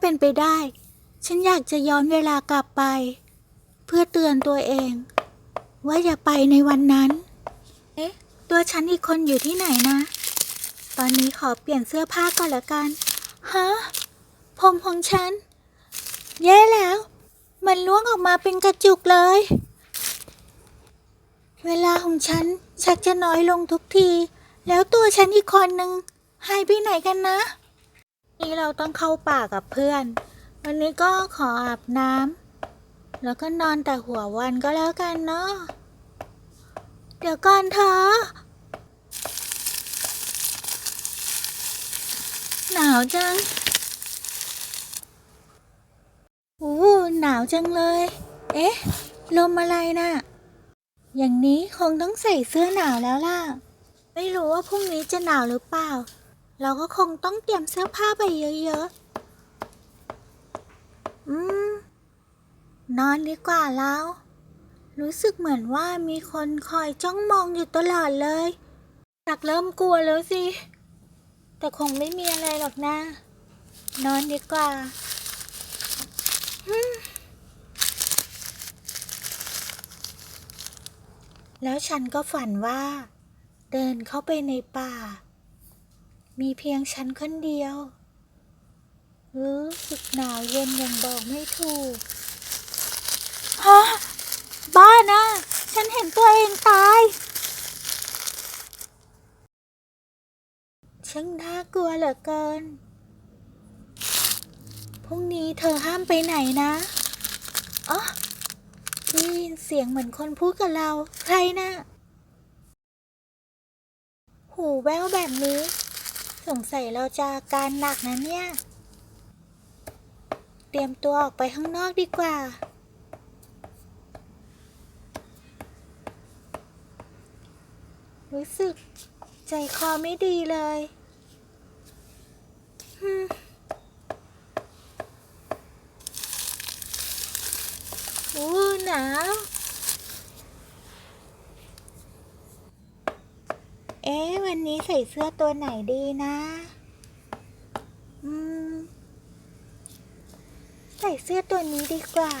เป็นไปได้ ฉันอยากจะย้อนเวลากลับไป เพื่อเตือนตัวเอง ว่าอย่าไปในวันนั้น เอ๊ะ ตัวฉันอีกคนอยู่ที่ไหนนะ ตอนนี้ขอเปลี่ยนเสื้อผ้าก่อนละกัน ฮะ ผมของฉัน แย่แล้ว มันล่วงออกมาเป็นกระจุกเลย เวลาของฉันชักจะน้อยลงทุกที แล้วตัวฉันอีกคนนึงหายไปไหนกันนะ นี่เราต้องเข้าป่ากับเพื่อน วันนี้ก็ขออาบน้ำแล้วก็นอนแต่หัววันก็แล้วกันเนาะ เดี๋ยวก่อนเธอ หนาวจังโอ้หนาวจังเลย เอ๊ะ ลมอะไรน่ะ อย่างนี้คงต้องใส่เสื้อหนาวแล้วล่ะ ไม่รู้ว่าพรุ่งนี้จะหนาวหรือเปล่า เราก็คงต้องเตรียมเสื้อผ้าไปเยอะๆ อืม นอนดีกว่าแล้ว รู้สึกเหมือนว่ามีคนคอยจ้องมองอยู่ตลอดเลยจากเริ่มกลัวแล้วสิ แต่คงไม่มีอะไรหรอกนะ นอนดีกว่าแล้วฉันก็ฝันว่า เดินเข้าไปในป่า มีเพียงฉันคนเดียว รู้สึกหนาวเย็นอย่างบอกไม่ถูก ฮะ บ้านะ ฉันเห็นตัวเองตาย ช่างน่ากลัวเหลือเกิน พรุ่งนี้เธอห้ามไปไหนนะอ๋อได้ยินเสียงเหมือนคนพูดกับเรา ใครนะ หูแววแบบนี้ สงสัยเราจะอาการหนักนะเนี่ย เตรียมตัวออกไปข้างนอกดีกว่า รู้สึกใจคอไม่ดีเลยฮึอู้หนาว อ๊ะวันนี้ใส่เสื้อตัวไหนดีนะ อืม ใส่เสื้อตัวนี้ดีกว่า